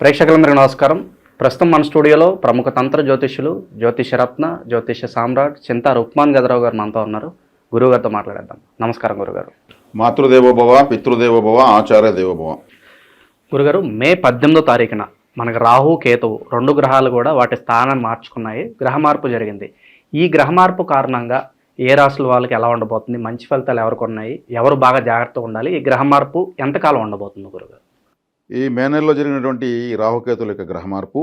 ప్రేక్షకులందరికీ నమస్కారం. ప్రస్తుతం మన స్టూడియోలో ప్రముఖ తంత్ర జ్యోతిష్యులు జ్యోతిషరత్న జ్యోతిష సామ్రాట్ చింతా రుక్మాన్ గదరావు గారు మనతో ఉన్నారు. గురువుగారితో మాట్లాడేద్దాం. నమస్కారం గురుగారు మాతృదేవోభవ పితృదేవోభవ ఆచార్య దేవోభవ గురుగారు మే పద్దెనిమిదో తారీఖున మనకు రాహు కేతువు రెండు గ్రహాలు కూడా వాటి స్థానాన్ని మార్చుకున్నాయి. గ్రహ మార్పు జరిగింది. ఈ గ్రహ మార్పు కారణంగా ఏ రాశుల వాళ్ళకి ఎలా ఉండబోతుంది? మంచి ఫలితాలు ఎవరికి ఉన్నాయి? ఎవరు బాగా జాగ్రత్తగా ఉండాలి? ఈ గ్రహ మార్పు ఎంతకాలం ఉండబోతుంది గురుగారు ఈ మే నెలలో జరిగినటువంటి రాహుకేతుల యొక్క గ్రహ మార్పు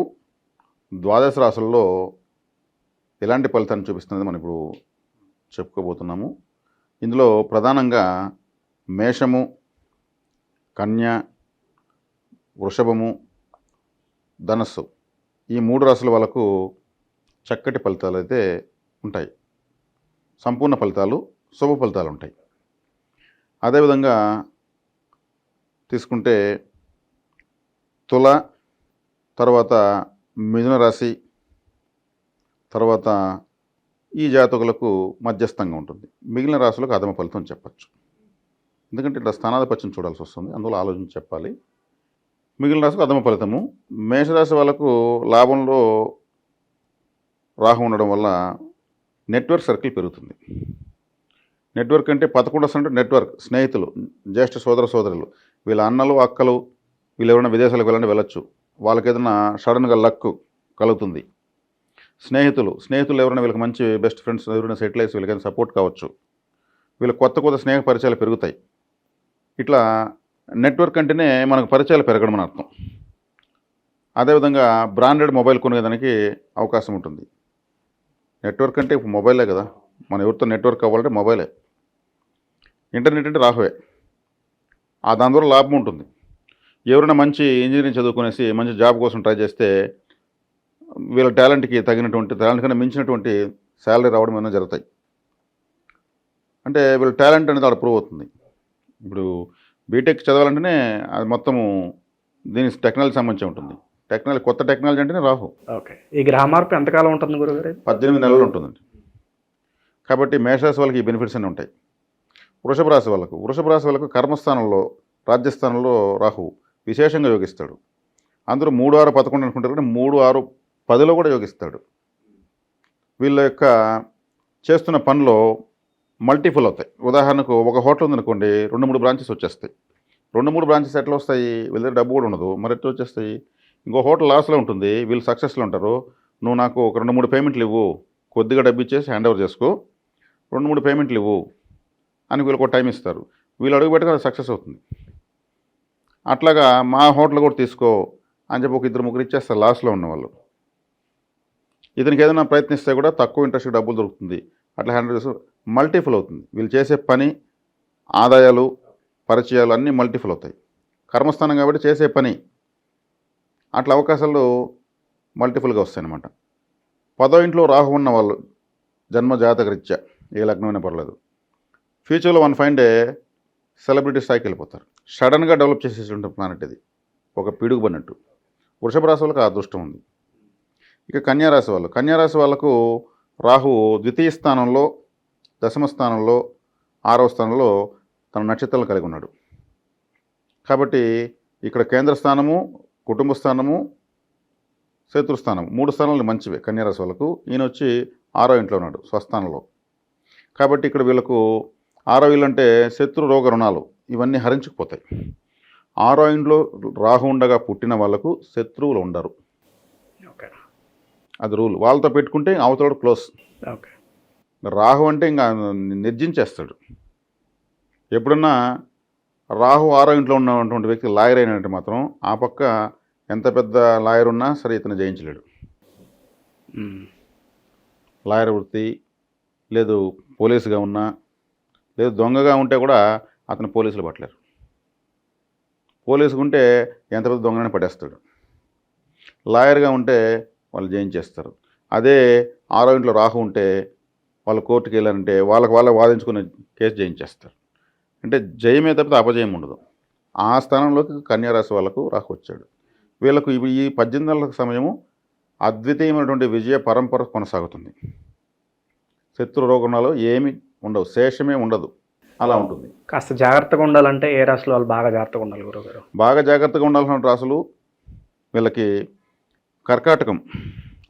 ద్వాదశ రాశుల్లో ఎలాంటి ఫలితాన్ని చూపిస్తున్నది మనం ఇప్పుడు చెప్పుకోబోతున్నాము. ఇందులో ప్రధానంగా మేషము కన్య వృషభము ధనస్సు ఈ మూడు రాశుల వాళ్ళకు చక్కటి ఫలితాలు అయితే ఉంటాయి. సంపూర్ణ ఫలితాలు శుభ ఫలితాలు ఉంటాయి. అదేవిధంగా తీసుకుంటే తుల తర్వాత మిథున రాశి తర్వాత ఈ జాతకులకు మధ్యస్థంగా ఉంటుంది. మిగిలిన రాశులకు అదమ ఫలితం చెప్పచ్చు. ఎందుకంటే ఇట్లా స్థానాధిపత్యం చూడాల్సి వస్తుంది. అందులో ఆలోచన చెప్పాలి. మిగిలిన రాశికి అదమ ఫలితము. మేషరాశి వాళ్ళకు లాభంలో రాహు ఉండడం వల్ల నెట్వర్క్ సర్కిల్ పెరుగుతుంది. నెట్వర్క్ అంటే పదకొండు అంటే నెట్వర్క్ స్నేహితులు జ్యేష్ఠ సోదర సోదరులు. వీళ్ళ అన్నలు అక్కలు వీళ్ళు ఎవరైనా విదేశాలకు వెళ్ళండి వెళ్ళొచ్చు. వాళ్ళకి ఏదైనా సడన్గా లక్ కలుగుతుంది. స్నేహితులు స్నేహితులు ఎవరైనా వీళ్ళకి మంచి బెస్ట్ ఫ్రెండ్స్ ఎవరైనా సెటిల్ అయ్యి వీళ్ళకి సపోర్ట్ కావచ్చు. వీళ్ళకి కొత్త కొత్త స్నేహ పరిచయాలు పెరుగుతాయి. ఇట్లా నెట్వర్క్ అంటేనే మనకు పరిచయాలు పెరగడం అని అర్థం. అదేవిధంగా బ్రాండెడ్ మొబైల్ కొనేదానికి అవకాశం ఉంటుంది. నెట్వర్క్ అంటే ఇప్పుడు మొబైలే కదా. మన ఎవరితో నెట్వర్క్ అవ్వాలంటే మొబైలే. ఇంటర్నెట్ అంటే రాహువే. ఆ దాని ద్వారా లాభం ఉంటుంది. ఎవరైనా మంచి ఇంజనీరింగ్ చదువుకునేసి మంచి జాబ్ కోసం ట్రై చేస్తే వీళ్ళ టాలెంట్కి తగినటువంటి టాలెంట్ కన్నా మించినటువంటి శాలరీ రావడం ఏమైనా జరుగుతాయి? అంటే వీళ్ళ టాలెంట్ అనేది అక్కడ ప్రూవ్ అవుతుంది. ఇప్పుడు బీటెక్ చదవాలంటేనే అది మొత్తము దీనికి టెక్నాలజీ సంబంధించి ఉంటుంది. టెక్నాలజీ కొత్త టెక్నాలజీ అంటేనే రాహు ఓకే. ఈ గ్రహ మార్పు ఎంతకాలం ఉంటుంది గురుగారు? పద్దెనిమిది నెలలు ఉంటుందండి. కాబట్టి మేషరాశి వాళ్ళకి ఈ బెనిఫిట్స్ అన్నీ ఉంటాయి. వృషభ రాశి వాళ్ళకు వృషభ రాశి వాళ్ళకు కర్మస్థానంలో రాజ్యస్థానంలో రాహు విశేషంగా యోగిస్తాడు. అందరూ మూడు ఆరు పదకొండు అనుకుంటారు కానీ మూడు ఆరు పదిలో కూడా యోగిస్తాడు. వీళ్ళ యొక్క చేస్తున్న పనిలో మల్టిపుల్ అవుతాయి. ఉదాహరణకు ఒక హోటల్ ఉందనుకోండి రెండు మూడు బ్రాంచెస్ వచ్చేస్తాయి. రెండు మూడు బ్రాంచెస్ ఎట్లా వస్తాయి? వీళ్ళ దగ్గర డబ్బు కూడా ఉండదు. మరి ఎట్లా వచ్చేస్తాయి? ఇంకో హోటల్ లాస్లో ఉంటుంది. వీళ్ళు సక్సెస్లో ఉంటారు. నువ్వు నాకు ఒక రెండు మూడు పేమెంట్లు ఇవ్వు. కొద్దిగా డబ్బు ఇచ్చేసి హ్యాండ్ ఓవర్ చేసుకో. రెండు మూడు పేమెంట్లు ఇవ్వు. అని వీళ్ళకి ఒక టైం ఇస్తారు. వీళ్ళు అడుగు పెట్టుకుని సక్సెస్ అవుతుంది. అట్లాగా మా హోటల్ కూడా తీసుకో అని చెప్పి ఒక ఇద్దరు ముగ్గురు ఇచ్చేస్తారు లాస్ట్లో ఉన్నవాళ్ళు. ఇతనికి ఏదైనా ప్రయత్నిస్తే కూడా తక్కువ ఇంట్రెస్ట్ డబ్బులు దొరుకుతుంది. అట్లా హ్యాండిల్ చేసి అవుతుంది. వీళ్ళు చేసే పని ఆదాయాలు పరిచయాలు అన్నీ మల్టిఫుల్ అవుతాయి. కర్మస్థానం కాబట్టి చేసే పని. అట్లా అవకాశాలు మల్టిఫుల్గా వస్తాయన్నమాట. పదో ఇంట్లో రాహు ఉన్న వాళ్ళు జన్మ జాతక రీత్యా ఏ లగ్నమైనా పర్లేదు. ఫ్యూచర్లో వన్ ఫైన్ డే సెలబ్రిటీ స్థాయికి వెళ్ళిపోతారు. సడన్గా డెవలప్ చేసేటువంటి ప్లానెట్ ఇది. ఒక పిడుగు పడినట్టు. వృషభ రాశి వాళ్ళకి అదృష్టం ఉంది. ఇక కన్యారాశి వాళ్ళు. కన్యారాశి వాళ్ళకు రాహు ద్వితీయ స్థానంలో దశమ స్థానంలో ఆరవ స్థానంలో తన నక్షత్రాలను కలిగి ఉన్నాడు. కాబట్టి ఇక్కడ కేంద్ర స్థానము కుటుంబ స్థానము శత్రుస్థానం మూడు స్థానాలు మంచివే కన్యారాశి వాళ్ళకు. ఈయన వచ్చి ఆరో ఇంట్లో ఉన్నాడు స్వస్థానంలో. కాబట్టి ఇక్కడ వీళ్ళకు ఆరో ఇల్లు అంటే శత్రు రోగ రుణాలు ఇవన్నీ హరించుకుపోతాయి. ఆరో ఇంట్లో రాహు ఉండగా పుట్టిన వాళ్ళకు శత్రువులు ఉండరు. ఓకే. అది రూల్. వాళ్ళతో పెట్టుకుంటే అవతల క్లోజ్. ఓకే. రాహు అంటే ఇంకా నిర్జించేస్తాడు. ఎప్పుడన్నా రాహు ఆరో ఇంట్లో ఉన్నటువంటి వ్యక్తి లాయర్ అయినట్టు మాత్రం ఆ పక్క ఎంత పెద్ద లాయర్ ఉన్నా సరే ఇతను జయించలేడు. లాయర్ వృత్తి లేదు పోలీసుగా ఉన్నా లేదు దొంగగా ఉంటే కూడా అతను పోలీసులు పట్టలేరు. పోలీసుకు ఉంటే ఎంత పెద్ద దొంగనే పట్టేస్తాడు లాయర్గా ఉంటే వాళ్ళు జయించేస్తారు. అదే ఆరో ఇంట్లో రాహు ఉంటే వాళ్ళు కోర్టుకి వెళ్ళారంటే వాళ్ళకి వాళ్ళే వాదించుకునే కేసు జయించేస్తారు. అంటే జయమే తప్పితే అపజయం ఉండదు. ఆ స్థానంలోకి కన్యారాశి వాళ్ళకు రాహు వచ్చాడు. వీళ్ళకు ఈ పద్దెనిమిది నెలల సమయము అద్వితీయమైనటువంటి విజయ పరంపర కొనసాగుతుంది. శత్రు రోగణాలు ఏమి ఉండవు శేషమే ఉండదు. అలా ఉంటుంది. కాస్త జాగ్రత్తగా ఉండాలంటే ఏ రాశిలో వాళ్ళు బాగా జాగ్రత్తగా ఉండాలి గురుగారు? బాగా జాగ్రత్తగా ఉండాల్సిన రాసులు వీళ్ళకి కర్కాటకం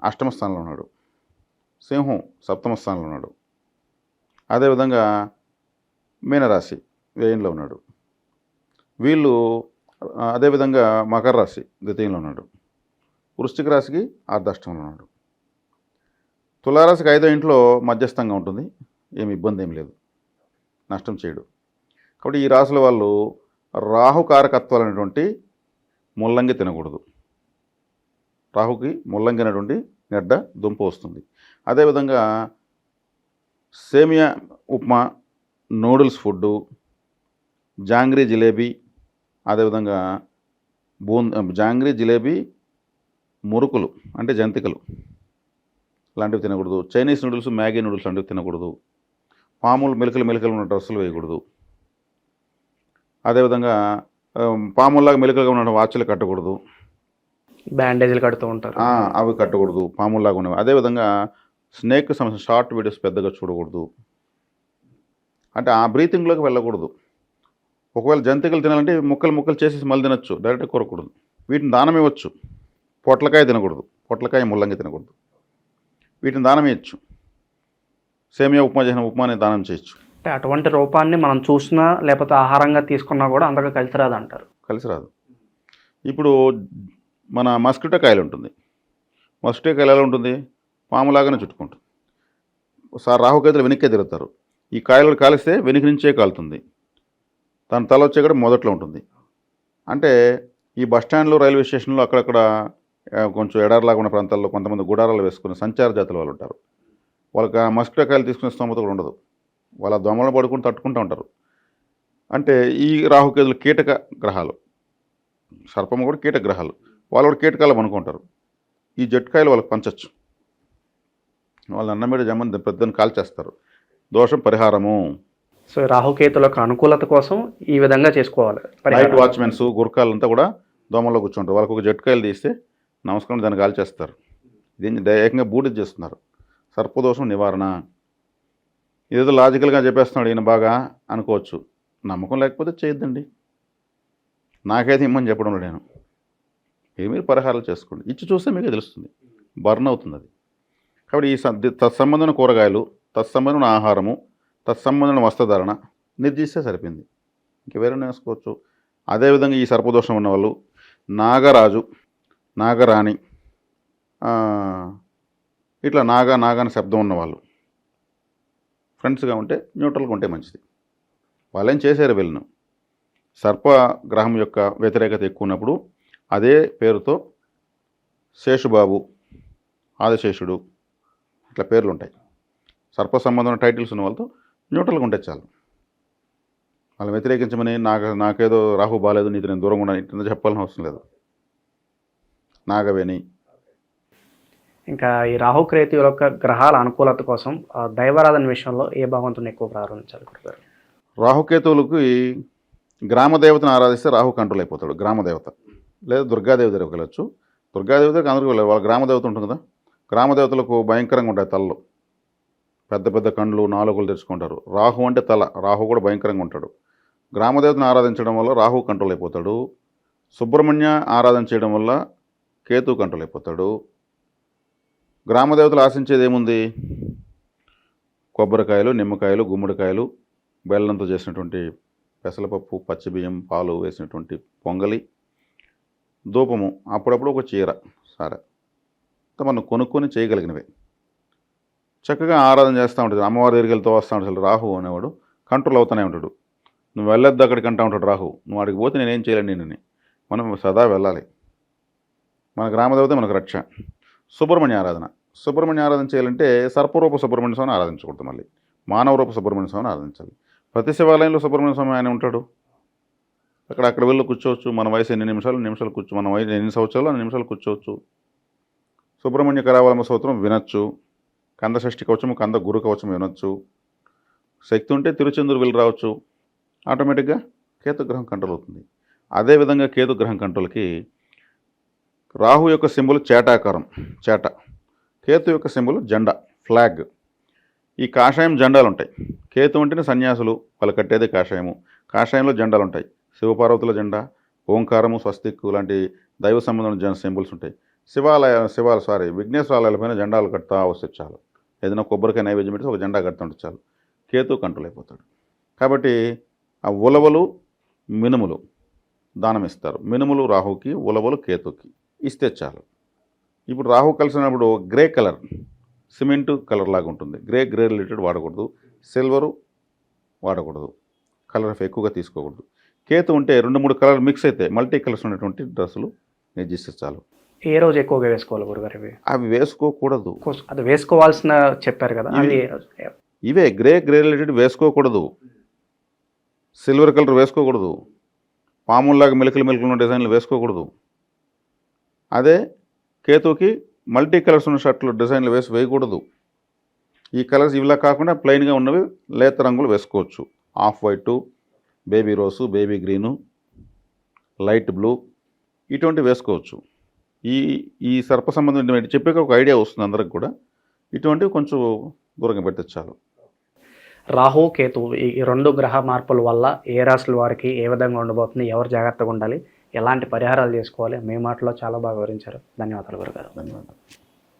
అష్టమ స్థానంలో ఉన్నాడు. సింహం సప్తమ స్థానంలో ఉన్నాడు. అదేవిధంగా మీనరాశి వ్యయంలో ఉన్నాడు. వీళ్ళు అదేవిధంగా మకర రాశి ద్వితీయంలో ఉన్నాడు. వృశ్చిక రాశికి అర్ధాష్టంలో ఉన్నాడు. తులారాశికి ఐదో ఇంట్లో మధ్యస్థంగా ఉంటుంది. ఏమి ఇబ్బంది ఏం లేదు. నష్టం చేయడు. కాబట్టి ఈ రాసుల వాళ్ళు రాహు కారకత్వాలు అనేటువంటి ముల్లంగి తినకూడదు. రాహుకి ముల్లంగి అనేటువంటి గడ్డ దుంప వస్తుంది. అదేవిధంగా సేమియా ఉప్మా నూడిల్స్ ఫుడ్డు జాంగ్రీ జిలేబీ అదేవిధంగా బూన్ జాంగ్రీ జిలేబీ మురుకులు అంటే జంతికలు లాంటివి తినకూడదు. చైనీస్ నూడిల్స్ మ్యాగీ నూడిల్స్ లాంటివి తినకూడదు. పాములు మెలికలు మెలికలు ఉన్న డ్రెస్సులు వేయకూడదు. అదేవిధంగా పాముల్లాగా మెలికలుగా ఉన్న వాచ్లు కట్టకూడదు. బ్యాండేజీలు కడుతూ ఉంటారు. అవి కట్టకూడదు పాముల్లాగా ఉన్నవి. అదేవిధంగా స్నేక్ సంబంధించిన షార్ట్ వీడియోస్ పెద్దగా చూడకూడదు. అంటే ఆ బ్రీతింగ్లోకి వెళ్ళకూడదు. ఒకవేళ జంతికలు తినాలంటే ముక్కలు ముక్కలు చేసేసి మళ్ళీ తినొచ్చు డైరెక్ట్గా కొరకూడదు. వీటిని దానం ఇవ్వచ్చు. పొట్లకాయ తినకూడదు. పొట్లకాయ ముల్లంగి తినకూడదు. వీటిని దానం ఇవ్వచ్చు. సేమియా ఉప్మా చేసిన ఉప్మాని దానం చేయొచ్చు. అంటే అటువంటి రూపాన్ని మనం చూసినా లేకపోతే ఆహారంగా తీసుకున్నా కూడా అంతగా కలిసి రాదు అంటారు కలిసి రాదు. ఇప్పుడు మన మస్కిటో కాయలు ఉంటుంది. మస్కిటో కాయలు ఎలా ఉంటుంది? పాములాగానే చుట్టుకుంటుంది. సార్ రాహుకేతులు వెనక్కే తిరుగుతారు. ఈ కాయలు కాలిస్తే వెనుక నుంచే కాలుతుంది. దాని తల వచ్చే కూడా మొదట్లో ఉంటుంది. అంటే ఈ బస్ స్టాండ్లో రైల్వే స్టేషన్లో అక్కడక్కడ కొంచెం ఎడారిలాగా ఉన్న ప్రాంతాల్లో కొంతమంది గుడారాలు వేసుకుని సంచార జాతుల వాళ్ళు ఉంటారు. వాళ్ళకి ఆ మస్కిటో కాయలు తీసుకునే స్తోమత కూడా ఉండదు. వాళ్ళ దొమలను పడుకుని తట్టుకుంటూ ఉంటారు. అంటే ఈ రాహుకేతులు కీటక గ్రహాలు. సర్పము కూడా కీటక గ్రహాలు. వాళ్ళు కూడా కీటకాలు అనుకుంటారు ఈ జట్కాయలు వాళ్ళకి పంచచ్చు. వాళ్ళు అన్నం మీద జమ్మని పెద్దని కాల్చేస్తారు దోషం పరిహారము. సో రాహుకేతులకు అనుకూలత కోసం ఈ విధంగా చేసుకోవాలి. నైట్. వాచ్మెన్స్ గురకాలంతా కూడా దోమల్లో కూర్చుంటారు. వాళ్ళకి ఒక జట్కాయలు తీస్తే నమస్కారం దాన్ని కాల్చేస్తారు దీన్ని ఏకంగా బూడిద చేస్తున్నారు. సర్పదోషం నివారణ. ఏదో లాజికల్గా చెప్పేస్తున్నాడు ఈయన బాగా అనుకోవచ్చు. నమ్మకం లేకపోతే చేయొద్దండి. నాకైతే ఇమ్మని చెప్పడం లేదు నేను. ఇది మీరు పరిహారాలు చేసుకోండి. ఇచ్చి చూస్తే మీకు తెలుస్తుంది. బర్న్ అవుతుంది అది. కాబట్టి ఈ తత్సంబంధమైన కూరగాయలు తత్సంబంధమైన ఆహారము తత్సంబంధమైన వస్త్రధారణ నిర్దిస్తే సరిపోయింది. ఇంక వేరే వేసుకోవచ్చు అదేవిధంగా ఈ సర్పదోషం ఉన్నవాళ్ళు నాగరాజు నాగరాణి ఇట్లా నాగా నాగా అని శబ్దం ఉన్నవాళ్ళు. ఫ్రెండ్స్గా ఉంటే న్యూట్రల్గా ఉంటే మంచిది. వాళ్ళేం చేశారు వీళ్ళను? సర్ప గ్రహం యొక్క వ్యతిరేకత ఎక్కువ ఉన్నప్పుడు అదే పేరుతో శేషుబాబు ఆదిశేషుడు ఇట్లా పేర్లు ఉంటాయి సర్ప సంబంధమైన టైటిల్స్ ఉన్న వాళ్ళతో న్యూట్రల్గా ఉంటే చాలు. వాళ్ళని వ్యతిరేకించమని నాకు నాకేదో రాహు బాగాలేదు నీతో నేను దూరంగా ఉన్నాను ఇట్లా అవసరం లేదు. నాగవేణి ఇంకా ఈ రాహుక్రేతు యొక్క గ్రహాల అనుకూలత కోసం ఆ, దైవారాధన విషయంలో ఏ భగవంతుని ఎక్కువ ప్రారంభించాలి గురుగారు? రాహుకేతువులకి గ్రామ దేవతను ఆరాధిస్తే రాహు కంట్రోల్ అయిపోతాడు గ్రామదేవత లేదా దుర్గాదేవి దగ్గరికి వెళ్ళచ్చు. దుర్గాదేవి దగ్గరికి అందరికీ వెళ్ళాలి వాళ్ళ గ్రామ దేవత ఉంటుంది కదా. గ్రామ దేవతలకు భయంకరంగా ఉంటాయి తలలు. పెద్ద పెద్ద కండ్లు నాలుగులు తెచ్చుకుంటారు రాహు అంటే తల రాహు కూడా భయంకరంగా ఉంటాడు. గ్రామదేవతను ఆరాధించడం వల్ల రాహు కంట్రోల్ అయిపోతాడు సుబ్రహ్మణ్య ఆరాధన చేయడం వల్ల కేతు కంట్రోల్ అయిపోతాడు గ్రామదేవతలు ఆశించేది ఏముంది కొబ్బరికాయలు నిమ్మకాయలు గుమ్మడికాయలు బెల్లంతో చేసినటువంటి పెసలపప్పు పచ్చిబియ్యం పాలు వేసినటువంటి పొంగలి ధూపము అప్పుడప్పుడు ఒక చీర సారా. మనం కొనుక్కొని చేయగలిగినవి. చక్కగా ఆరాధన చేస్తూ ఉంటుంది అమ్మవారి దగ్గరికి వెళ్తూ వస్తూ ఉంటాడు. రాహు అనేవాడు కంట్రోల్ అవుతూనే ఉంటాడు. నువ్వు వెళ్ళొద్దు అక్కడికి అంటూ ఉంటాడు రాహు. నువ్వు అడిగి పోతే నేనేం చేయలేను నేను మనం సదా వెళ్ళాలి. మన గ్రామదేవత మనకు రక్ష. సుబ్రహ్మణ్య ఆరాధన. సుబ్రహ్మణ్య ఆరాధన చేయాలంటే సర్పరూప సుబ్రహ్మణ్య స్వామిని ఆరాధించకూడదు మళ్ళీ. మానవరూప సుబ్రహ్మణ్య స్వామిని ఆరాధించాలి. ప్రతి శివాలయంలో సుబ్రహ్మణ్య స్వామి ఆయన ఉంటాడు. అక్కడ అక్కడ వెళ్ళి కూర్చోవచ్చు. మన వయసు ఎన్ని నిమిషాలు? నిమిషాలు కూర్చో మన వయసు ఎన్ని సంవత్సరాలు? అన్ని నిమిషాలు కూర్చోవచ్చు. సుబ్రహ్మణ్య కరావలమ సూత్రం వినొచ్చు. కంద షష్ఠి కవచము కంద గురు కవచం వినొచ్చు. శక్తి ఉంటే తిరుచెందూరు వెళ్ళి రావచ్చు. ఆటోమేటిక్గా కేతుగ్రహం కంట్రోల్ అవుతుంది. అదేవిధంగా కేతుగ్రహం కంట్రోల్కి రాహు యొక్క సింబుల్ చేటాకారం చేట. కేతు యొక్క సింబుల్ జెండా ఫ్లాగ్. ఈ కాషాయం జెండాలు ఉంటాయి కేతు అంటేనే సన్యాసులు వాళ్ళు కట్టేదే కాషాయము. కాషాయంలో జెండాలు ఉంటాయి శివపార్వతుల జెండా ఓంకారము స్వస్తిక్ లాంటి దైవ సంబంధమైన జన సింబల్స్ ఉంటాయి. శివాలయ శివాలయ సారీ విఘ్నేశ్వరాలయాలపైన జెండాలు కడతా వస్తే చాలు. ఏదైనా కొబ్బరికాయ నైవేద్యం పెట్టి ఒక జెండా కడుతుంటే చాలు. కేతు కంట్రోల్ అయిపోతాడు కాబట్టి ఆ ఉలవలు మినుములు దానం ఇస్తారు మినుములు రాహుకి ఉలవలు కేతుకి. ఇస్తే చాలు. ఇప్పుడు రాహు కలిసినప్పుడు గ్రే కలర్ సిమెంట్ కలర్ లాగా ఉంటుంది. గ్రే గ్రే రిలేటెడ్ వాడకూడదు. సిల్వరు వాడకూడదు. కలర్ ఎక్కువగా తీసుకోకూడదు. కేతు ఉంటే రెండు మూడు కలర్ మిక్స్ అయితే మల్టీ కలర్స్ ఉన్నటువంటి డ్రెస్సులు నిర్జిస్తే చాలు. ఏ రోజు ఎక్కువగా వేసుకోవాలి గురుగారు ఇవి? అవి వేసుకోకూడదు. అది వేసుకోవాల్సిన చెప్పారు కదా ఇవే గ్రే గ్రే రిలేటెడ్ వేసుకోకూడదు. సిల్వర్ కలర్ వేసుకోకూడదు. పాముల్లాగా మెలికలు మెలికలు ఉన్న డిజైన్లు వేసుకోకూడదు. అదే కేతుకి మల్టీ కలర్స్ ఉన్న షర్ట్లు డిజైన్లు వేసి వేయకూడదు. ఈ కలర్స్ ఇవిలా కాకుండా ప్లెయిన్గా ఉన్నవి లేత రంగులు వేసుకోవచ్చు. Off white baby rose baby green light blue ఇటువంటివి వేసుకోవచ్చు. ఈ ఈ సర్ప సంబంధించిన చెప్పాక ఒక ఐడియా వస్తుంది అందరికి కూడా. ఇటువంటివి కొంచెం దూరంగా పెడితే చాలు. రాహు కేతు ఈ ఈ రెండు గ్రహ మార్పుల వల్ల ఏ రాశుల వారికి ఏ విధంగా ఉండబోతుంది ఎవరు జాగ్రత్తగా ఉండాలి ఎలాంటి పరిహారాలు చేసుకోవాలి? మీ మాటలో చాలా బాగా వివరించారు. ధన్యవాదాలు గురుగారు. ధన్యవాదాలు.